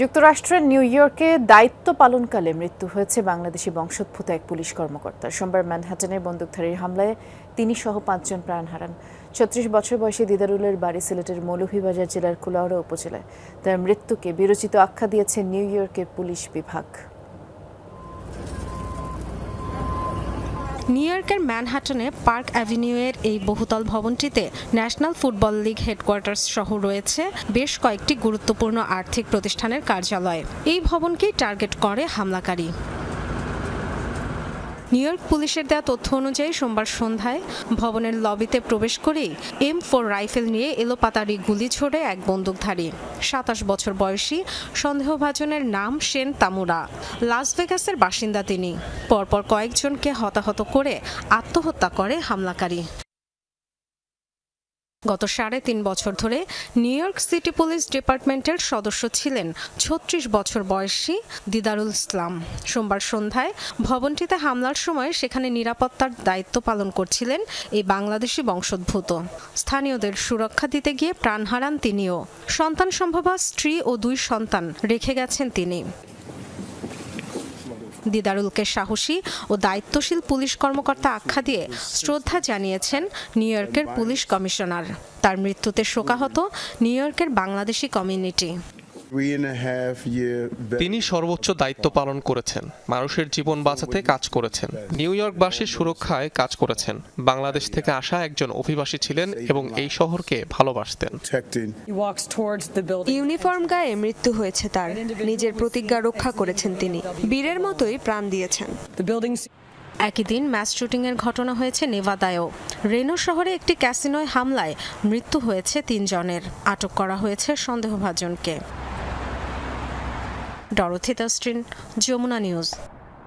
যুক্তরাষ্ট্রের নিউ ইয়র্কে দায়িত্ব পালনকালে মৃত্যু হয়েছে বাংলাদেশি বংশোদ্ভূত এক পুলিশ কর্মকর্তা। সোমবার ম্যানহাটনের বন্দুকধারীর হামলায় তিনি সহ পাঁচজন প্রাণ হারান। ছত্রিশ বছর বয়সী দিদারুলের বাড়ি সিলেটের মৌলভীবাজার জেলার কুলাউড়া উপজেলায়। তার মৃত্যুকে বিরোচিত আখ্যা দিয়েছে নিউ ইয়র্কের পুলিশ বিভাগ। নিউ ইয়র্কের ম্যানহাটনে পার্ক অ্যাভিনিউয়ের এই বহুতল ভবনটিতে ন্যাশনাল ফুটবল লীগ হেডকোয়ার্টার্স সহ রয়েছে বেশ কয়েকটি গুরুত্বপূর্ণ আর্থিক প্রতিষ্ঠানের কার্যালয়। এই ভবনকেই টার্গেট করে হামলাকারী। নিউ ইয়র্ক পুলিশের দেওয়া তথ্য অনুযায়ী সোমবার সন্ধ্যায় ভবনের লবিতে প্রবেশ করেই এম ফোর রাইফেল নিয়ে এলোপাতারি গুলি ছোড়ে এক বন্দুকধারী। সাতাশ বছর বয়সী সন্দেহভাজনের নাম সেন তামুরা। লাস ভেগাসের বাসিন্দা তিনি। পরপর কয়েকজনকে হতাহত করে আত্মহত্যা করে হামলাকারী। গত সাড়ে তিন বছর ধরে নিউ ইয়র্ক সিটি পুলিশ ডিপার্টমেন্টের সদস্য ছিলেন ছত্রিশ বছর বয়সী দিদারুল ইসলাম। সোমবার সন্ধ্যায় ভবনটিতে হামলার সময় সেখানে নিরাপত্তার দায়িত্ব পালন করছিলেন এই বাংলাদেশি বংশোদ্ভূত। স্থানীয়দের সুরক্ষা দিতে গিয়ে প্রাণ হারান তিনিও। সন্তান সম্ভবা স্ত্রী ও দুই সন্তান রেখে গেছেন তিনি। দিদারুলকে সাহসী ও দায়িত্বশীল পুলিশ কর্মকর্তা আখ্যা দিয়ে শ্রদ্ধা জানিয়েছেন নিউ ইয়র্কের পুলিশ কমিশনার। তার মৃত্যুতে শোকাহত নিউ ইয়র্কের বাংলাদেশি কমিউনিটি। তিনি সর্বোচ্চ দায়িত্ব পালন করেছেন মানুষের জীবন বাঁচাতে কাজ করেছেন। নিউ ইয়র্কবাসীর সুরক্ষায় কাজ করেছেন বাংলাদেশ থেকে আসা একজন অভিবাসী ছিলেন এবং এই শহরকে ভালোবাসতেন. ইউনিফর্ম গায়ে মৃত্যু হয়েছে তার নিজের প্রতিজ্ঞা রক্ষা করেছেন তিনি। বীরের মতোই প্রাণ দিয়েছেন। একই দিন ম্যাচ শুটিংয়ের ঘটনা হয়েছে নেভাদায়ও। রেনো শহরে একটি ক্যাসিনোয় হামলায় মৃত্যু হয়েছে তিনজনের। আটক করা হয়েছে সন্দেহভাজনকে। ডরথি তাস্ট্রিন যমুনা নিউজ।